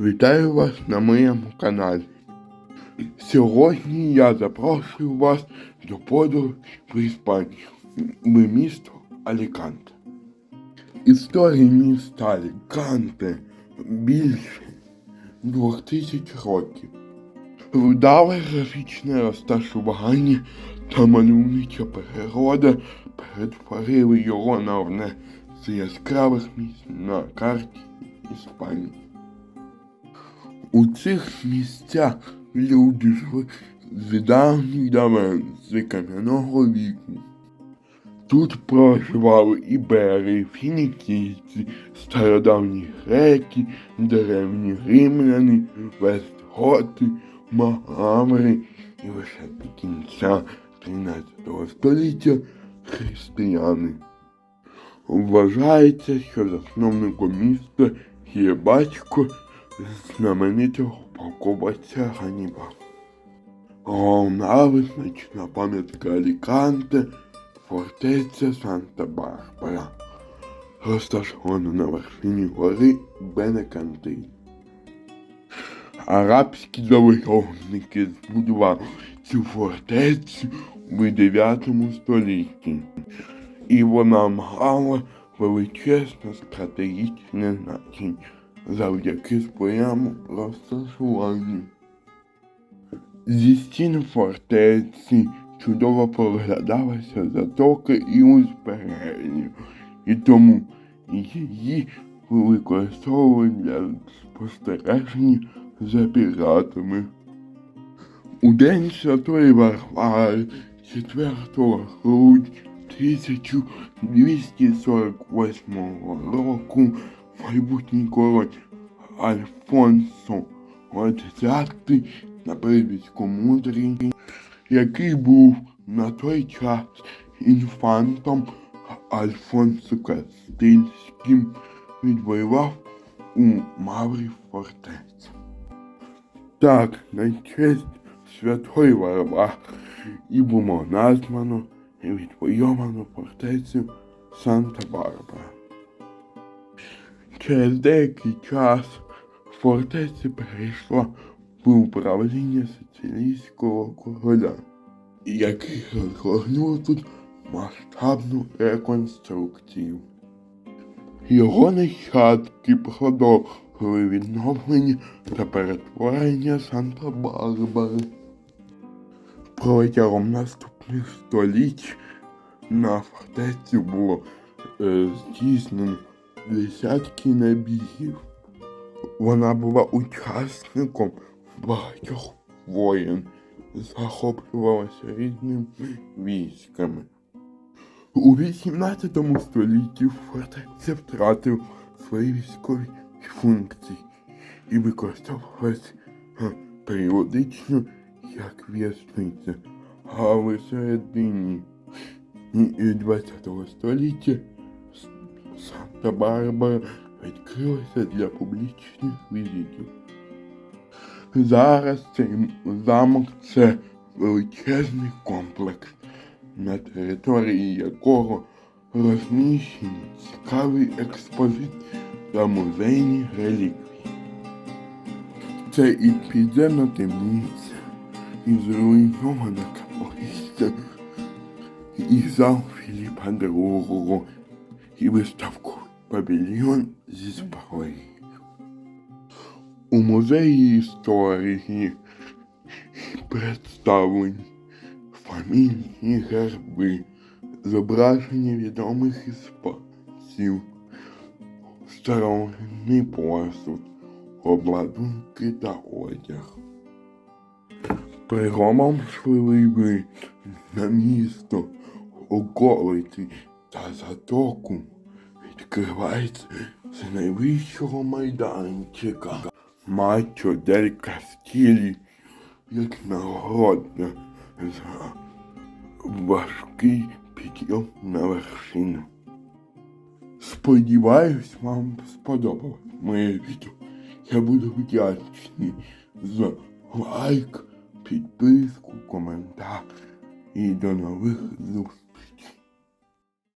Вітаю вас на моєму каналі. Сьогодні я запрошую вас до подорожі в Іспанію, в місто Аліканте. Історія міста Аліканте більше двох тисяч років. Вдале графічне розташування та мальовнича природа перетворили його на одне з яскравих місць на карті Іспанії. У цих місцях люди жили з давніх давен, з кам'яного віку. Тут проживали ібери, фінікійці, стародавні греки, древні римляни, вестготи, магамри і лише до кінця 13 століття християни. Вважається, що засновником міста є батько знаменитого полководця Ганіба. Головна пам'ятка Аліканте фортеця Санта-Барбара, розташована на вершині гори Бенекантин. Арабські завойовники збудували цю фортецю у 9 столітті, і вона мала величезне стратегічне значення завдяки своєму розташуванню. Зі стін фортеці чудово проглядалася затока і узбережжя, і тому її використовували для спостереження за піратами. У день Святої Варвари 4 грудня 1248 року майбутній король Альфонсо X на прізвисько Мудрий, який був на той час інфантом Альфонсо Кастильським, відвоював у Маврі фортецю. Так, на честь святої Варвари і було названо і відвойовано фортецю Санта-Барбара. Через деякий час фортеця перейшла в управління сицилійського короля, який розгорнув тут масштабну реконструкцію. Його нащадки продовжили відновлення та перетворення Санта-Барбари. Протягом наступних століть на фортецю було е, здійснено десятки набігів. Вона була учасником багатьох воєн, захоплювалася різними військами. У 18 столітті фортеця втратив свої військові функції і використовувалася періодично як в'язниця, а в середині 20 століття Санта-Барбара відкрилася для публічних візитів. Зараз цей замок це величезний комплекс, на території якого розміщені цікаві експозиції та музейні реліквії. Це і підземна темниця, і зруйнована капоїста, і зал Філіпа II, і виставковий павільйон зі зброєю. У музеї історії представлені фамільні герби, зображення відомих іспанців, старовинний посуд, обладунки та одяг. Приголомшливий вид на місто, околиці та затоку відкривається з найвищого майданчика Мачо дель Кастілі, як нагодна за важкий підйом на вершину. Сподіваюсь, вам сподобалось моє відео. Я буду вдячний за лайк, підписку, коментар і до нових зустрічей.